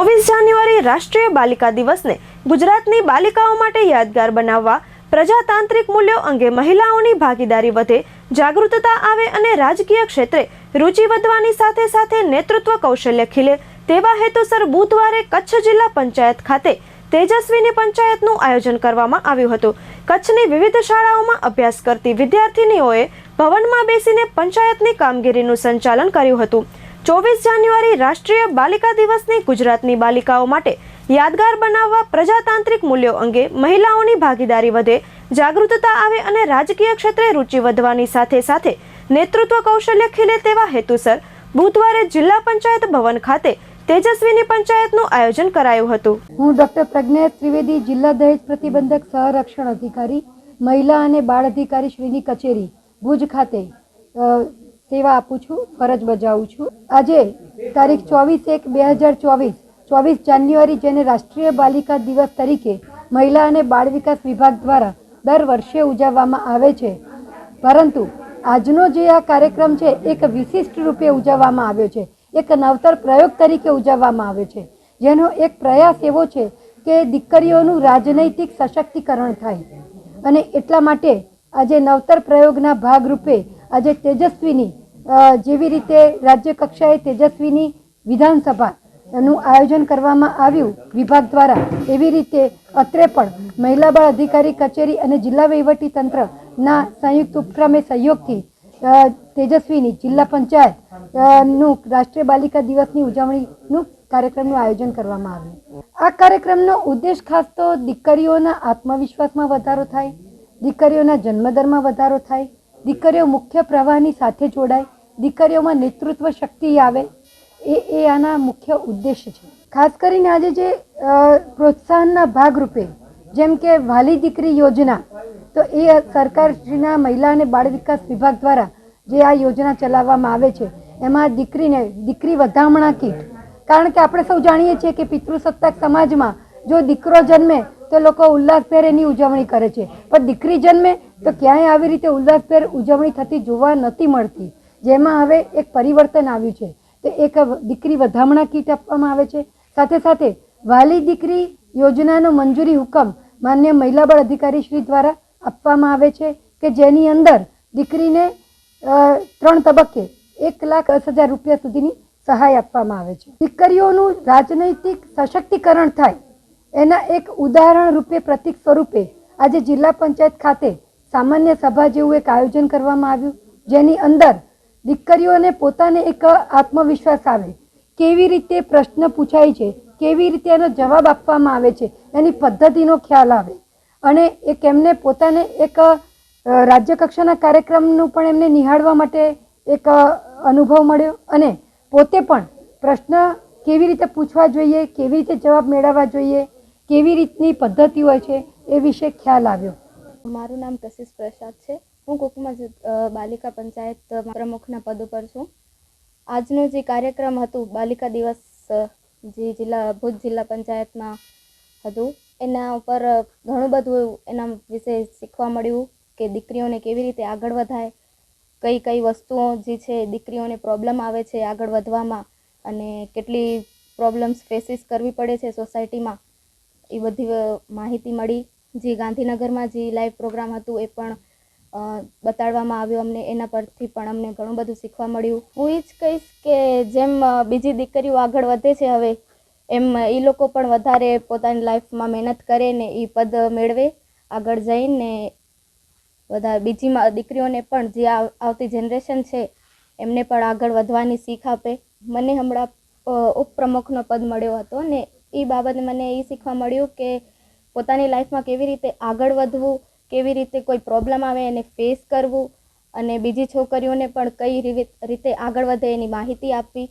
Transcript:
ચોવીસ જાન્યુઆરી રાષ્ટ્રીય બાલિકા દિવસને ગુજરાતની બાલિકાઓ માટે યાદગાર બનાવવા પ્રજાતાંત્રિક મૂલ્યો અંગે મહિલાઓની ભાગીદારી વધે, જાગૃતતા આવે અને રાજકીય ક્ષેત્રે રુચિ વધવાની સાથે સાથે નેતૃત્વ કૌશલ્ય ખીલે તેવા હેતુસર બુધવારે કચ્છ જિલ્લા પંચાયત ખાતે તેજસ્વીની પંચાયતનું આયોજન કરવામાં આવ્યું હતું. કચ્છની વિવિધ શાળાઓમાં અભ્યાસ કરતી વિદ્યાર્થિનીઓએ ભવનમાં બેસીને પંચાયતની કામગીરીનું સંચાલન કર્યું હતું. ચોવીસ જાન્યુઆરી રાષ્ટ્રીય બાલિકા દિવસની ગુજરાતની બાલિકાઓ માટે યાદગાર બનાવવા પ્રજાતાંત્રિક મૂલ્યો અંગે મહિલાઓની ભાગીદારી વધે, જાગૃતતા આવે અને રાજકીય ક્ષેત્રે રુચિ વધવાની સાથે સાથે નેતૃત્વ કૌશલ્ય ખીલે તેવા હેતુસર બુધવારે જિલ્લા પંચાયત ભવન ખાતે તેજસ્વીની પંચાયતનું આયોજન કરાયું હતું. હું ડૉક્ટર પ્રજ્ઞા ત્રિવેદી જિલ્લા દહેજ પ્રતિબંધક સહરક્ષણ અધિકારી, મહિલા અને બાળ અધિકારી શ્રીની કચેરી ભુજ ખાતે સેવા આપું છું, ફરજ બજાવું છું. આજે તારીખ ચોવીસ એક બે હજાર ચોવીસ ચોવીસ જાન્યુઆરી જેને રાષ્ટ્રીય બાલિકા દિવસ તરીકે મહિલા અને બાળ વિકાસ વિભાગ દ્વારા દર વર્ષે ઉજવવામાં આવે છે. પરંતુ આજનો જે આ કાર્યક્રમ છે, એક વિશિષ્ટ રૂપે ઉજવવામાં આવ્યો છે. એક નવતર પ્રયોગ તરીકે ઉજવવામાં આવ્યો છે. જેનો એક પ્રયાસ એવો છે કે દીકરીઓનું રાજનૈતિક સશક્તિકરણ થાય. અને એટલા માટે આજે નવતર પ્રયોગના ભાગરૂપે આજે તેજસ્વીની જેવી રીતે રાજ્ય કક્ષાએ તેજસ્વીની વિધાનસભા નું આયોજન કરવામાં આવ્યું વિભાગ દ્વારા, એવી રીતે અત્રે પણ મહિલા બાળ અધિકારી કચેરી અને જિલ્લા વહીવટી તંત્રના સંયુક્ત ઉપક્રમે સહયોગથી તેજસ્વીની જિલ્લા પંચાયતનું રાષ્ટ્રીય બાલિકા દિવસની ઉજવણીનું કાર્યક્રમનું આયોજન કરવામાં આવ્યું. આ કાર્યક્રમનો ઉદ્દેશ ખાસ તો દીકરીઓના આત્મવિશ્વાસમાં વધારો થાય, દીકરીઓના જન્મદરમાં વધારો થાય દીકરીઓ મુખ્ય પ્રવાહની સાથે જોડાય, દીકરીઓમાં નેતૃત્વ શક્તિ આવે, એ એ આના મુખ્ય ઉદ્દેશ છે. ખાસ કરીને આજે જે પ્રોત્સાહનના ભાગરૂપે, જેમ કે વાલી દીકરી યોજના, તો એ સરકારશ્રીના મહિલા અને બાળ વિકાસ વિભાગ દ્વારા જે આ યોજના ચલાવવામાં આવે છે, એમાં દીકરીને, દીકરી વધામણા કીટ. કારણ કે આપણે સૌ જાણીએ છીએ કે પિતૃસત્તાક સમાજમાં જો દીકરો જન્મે, તો લોકો ઉલ્લાસભેર એની ઉજવણી કરે છે. પણ દીકરી જન્મે તો ક્યાંય આવી રીતે ઉલ્લાસભેર ઉજવણી થતી જોવા નથી મળતી. જેમાં હવે એક પરિવર્તન આવ્યું છે. તો એક દીકરી વધામણા કીટ આપવામાં આવે છે. સાથે સાથે વાલી દીકરી યોજનાનો મંજૂરી હુકમ માન્ય મહિલા બળ અધિકારી શ્રી દ્વારા આપવામાં આવે છે કે જેની અંદર દીકરીને ત્રણ તબક્કે એક લાખ દસ હજાર રૂપિયા સુધીની સહાય આપવામાં આવે છે. દીકરીઓનું રાજનૈતિક સશક્તિકરણ થાય. એના એક ઉદાહરણ રૂપે પ્રતિક સ્વરૂપે આજે જિલ્લા પંચાયત ખાતે સામાન્ય સભા જેવું એક આયોજન કરવામાં આવ્યું, જેની અંદર દીકરીઓને પોતાને એક આત્મવિશ્વાસ આવે. કેવી રીતે પ્રશ્ન પૂછાય છે, કેવી રીતે એનો જવાબ આપવામાં આવે છે, એની પદ્ધતિનો ખ્યાલ આવે. અને એક એમને પોતાને એક રાજ્યકક્ષાના કાર્યક્રમનું પણ એમને નિહાળવા માટે એક અનુભવ મળ્યો. અને પોતે પણ પ્રશ્ન કેવી રીતે પૂછવા જોઈએ, કેવી રીતે જવાબ મેળવવા જોઈએ, કેવી રીતની પદ્ધતિ હોય છે એ વિશે ખ્યાલ આવ્યો. મારું નામ કશિશ પ્રસાદ છે. હું કુકમા બાલિકા પંચાયત પ્રમુખના પદ ઉપર છું. આજનો જે કાર્યક્રમ હતું, બાલિકા દિવસ જે જિલ્લા, ભુજ જિલ્લા પંચાયતમાં હતું, એના ઉપર ઘણું બધું એના વિશે શીખવા મળ્યું કે દીકરીઓને કેવી રીતે આગળ વધાય, કઈ કઈ વસ્તુઓ જે છે દીકરીઓને પ્રોબ્લેમ આવે છે આગળ વધવામાં, અને કેટલી પ્રોબ્લેમ્સ ફેસીસ કરવી પડે છે સોસાયટીમાં, એ બધી માહિતી મળી. જે ગાંધીનગરમાં જે લાઈવ પ્રોગ્રામ હતું એ પણ બતાડવામાં આવ્યું અમને. એના પરથી પણ અમને ઘણું બધું શીખવા મળ્યું. હું એ જ કહીશ કે જેમ બીજી દીકરીઓ આગળ વધે છે હવે, એમ એ લોકો પણ વધારે પોતાની લાઈફમાં મહેનત કરે ને એ પદ મેળવે. આગળ જઈને બધા બીજીમાં દીકરીઓને પણ જે આવ- આવતી જનરેશન છે, એમને પણ આગળ વધવાની શીખ આપે. મને હમણાં ઉપપ્રમુખનો પદ મળ્યો હતો ને એ બાબતે મને એ શીખવા મળ્યું કે પોતાની લાઈફમાં કેવી રીતે આગળ વધવું, કેવી રીતે કોઈ પ્રોબ્લેમ આવે એને ફેસ કરવું અને બીજી છોકરીઓને પણ કઈ રીતે આગળ વધે એની માહિતી આપવી.